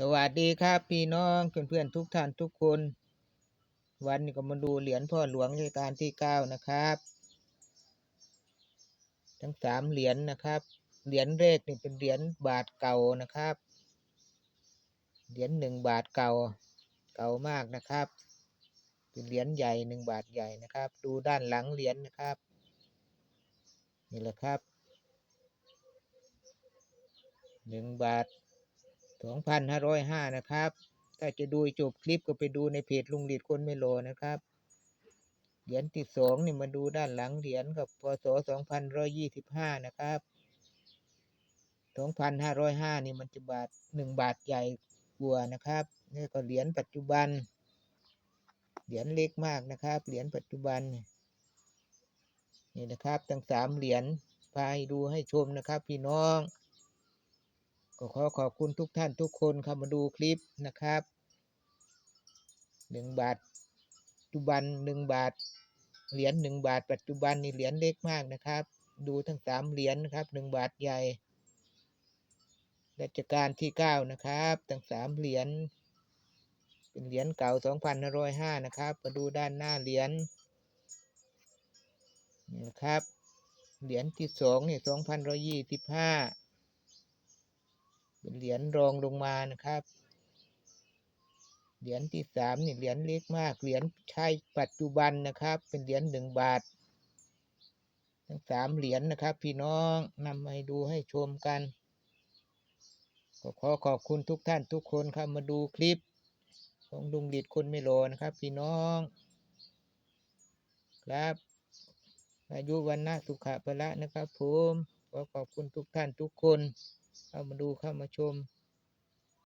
สวัสดีครับพี่น้องเพื่อนๆทุกท่านทุกคน วันนี้ก็มาดูเหรียญพ่อหลวงรัชกาลที่เก้านะครับ ทั้งสามเหรียญนะครับ เหรียญแรกนี่เป็นเหรียญบาทเก่านะครับ เหรียญหนึ่งบาทเก่า เก่ามากนะครับ เป็นเหรียญใหญ่หนึ่งบาทใหญ่นะครับ ดูด้านหลังเหรียญนะครับนี่แหละครับหนึ่งบาท สองพันห้าร้อยห้านะครับ ถ้าจะดูจบคลิปก็ไปดูในเพจลุงหลีดคนไม่โลนะครับเหรียญที่สองนี่มาดูด้านหลังเหรียญกับพศสองพันร้อยี่สิบห้านะครับสองพันห้าร้อยห้านี่มันจะบาทหนึ่งบาทใหญ่กว่านะครับ นี่ก็เหรียญปัจจุบัน เหรียญเล็กมากนะครับ เหรียญปัจจุบัน นี่นะครับ ทั้งสามเหรียญพาให้ดูให้ชมนะครับ พี่น้อง ก็ขอขอบคุณทุกท่านทุกคนเข้ามาดูคลิปนะครับหนึ่งบาทปัจจุบันหนึ่งบาท เหรียญหนึ่งบาท ปัจจุบันนี่เหรียญเล็กมากนะครับ ดูทั้งสามเหรียญนะครับหนึ่งบาทใหญ่รัชกาลที่เก้านะครับ ทั้งสามเหรียญเป็นเหรียญเก่าสองพันห้าร้อยห้านะครับ มาดูด้านหน้าเหรียญนนะครับ เหรียญที่สองนี่สองพันร้อยี่สิบห้า เป็นเหรียญรองลงมานะครับ เหรียญที่สามนี่เหรียญเล็กมาก เหรียญใช้ปัจจุบันนะครับ เป็นเหรียญหนึ่งบาท ทั้งสามเหรียญนะครับ พี่น้องนำมาดูให้ชมกันก็ขอขอบคุณทุกท่านทุกคนครับมาดูคลิป ของลุงดิดคนไม่โลนะครับ พี่น้อง ครับ อายุวันนะสุขะพละนะครับผมขอขอบคุณทุกท่านทุกคน เข้ามาดูเข้ามาชม